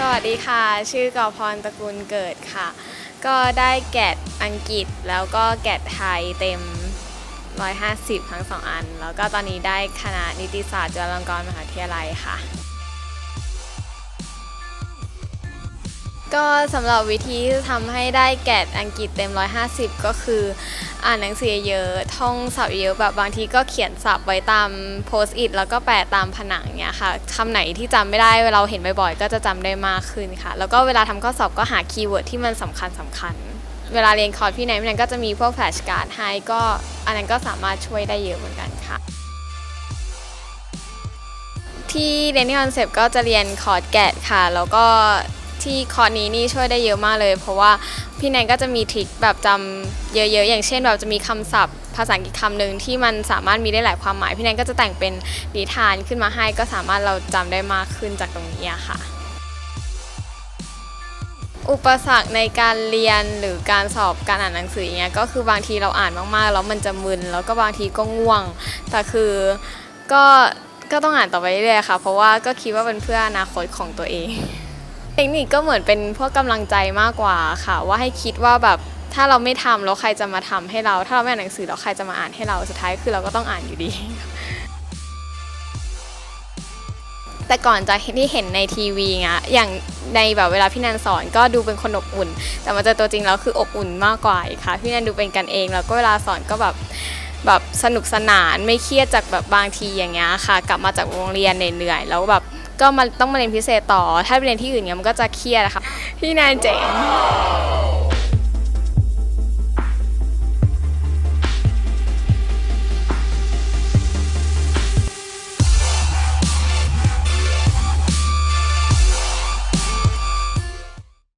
สวัสดีค่ะ ชื่อกอพรตระกูลเกิดค่ะ ก็ได้แกดอังกฤษแล้วก็แกดไทยเต็ม 150 ทั้งสองอัน แล้วก็ตอนนี้ได้คณะนิติศาสตร์จุฬาลงกรณ์มหาวิทยาลัยค่ะ ก็สำหรับวิธีที่ทำให้ได้แกดอังกฤษเต็ม 150 ก็คือ อ่านหนังสือเยอะท่องศัพท์เยอะแบบบางทีก็เขียนศัพท์ไว้ตามโพสต์อิทแล้วก็แปะตามผนังเนี้ยค่ะคำไหนที่จำไม่ได้เวลาเราเห็นบ่อยๆ ก็จะจำได้มากขึ้นค่ะ แล้วก็เวลาทำข้อสอบก็หาคีย์เวิร์ดที่มันสำคัญสำคัญ เวลาเรียนคอร์สพี่ไหนพี่นก็จะมีพวกแฟลชการ์ดให้ก็อันนั้นก็สามารถช่วยได้เยอะเหมือนกันค่ะที่เรียนที่คอนเซปต์ก็จะเรียนคอร์สแกดค่ะ แล้วก็ ที่คอร์สนี้นี่ช่วยได้เยอะมากเลย เพราะว่าพี่แนนก็จะมีทริคแบบจำเยอะๆ อย่างเช่นแบบจะมีคำศัพท์ ภาษาอังกฤษคำหนึ่งที่มันสามารถมีได้หลายความหมาย พี่แนนก็จะแต่งเป็นนิทานขึ้นมาให้ก็สามารถเราจำได้มากขึ้นจากตรงนี้ค่ะ อุปสรรคในการเรียนหรือการสอบการอ่านหนังสืออย่างเงี้ยก็คือบางทีเราอ่านมากๆแล้วมันจะมึนแล้วก็บางทีก็ง่วง แต่คือก็ก็ต้องอ่านต่อไปเรื่อยๆค่ะ เพราะว่าก็คิดว่าเป็นเพื่ออนาคตของตัวเอง เทคนิคก็เหมือนเป็นพวกกำลังใจมากกว่าค่ะ ว่าให้คิดว่าแบบถ้าเราไม่ทำแล้วใครจะมาทำให้เรา ถ้าเราไม่อ่านหนังสือแล้วใครจะมาอ่านให้เราสุดท้ายคือเราก็ต้องอ่านอยู่ดี แต่ก่อนจะที่เห็นในทีวีไงอย่างในแบบเวลาพี่แนนสอนก็ดูเป็นคนอบอุ่น แต่มาเจอตัวจริงแล้วคืออบอุ่นมากกว่าอีกค่ะ พี่แนนดูเป็นกันเอง แล้วก็เวลาสอนก็แบบแบบสนุกสนานไม่เครียดจากแบบบางทีอย่างเงี้ยค่ะ กลับมาจากโรงเรียนเหนื่อยๆแล้วแบบ ก็มาต้องมาเรียนพิเศษต่อ ถ้าไปเรียนที่อื่นเนี่ยมันก็จะเครียดอะค่ะพี่แนนเจ๋ง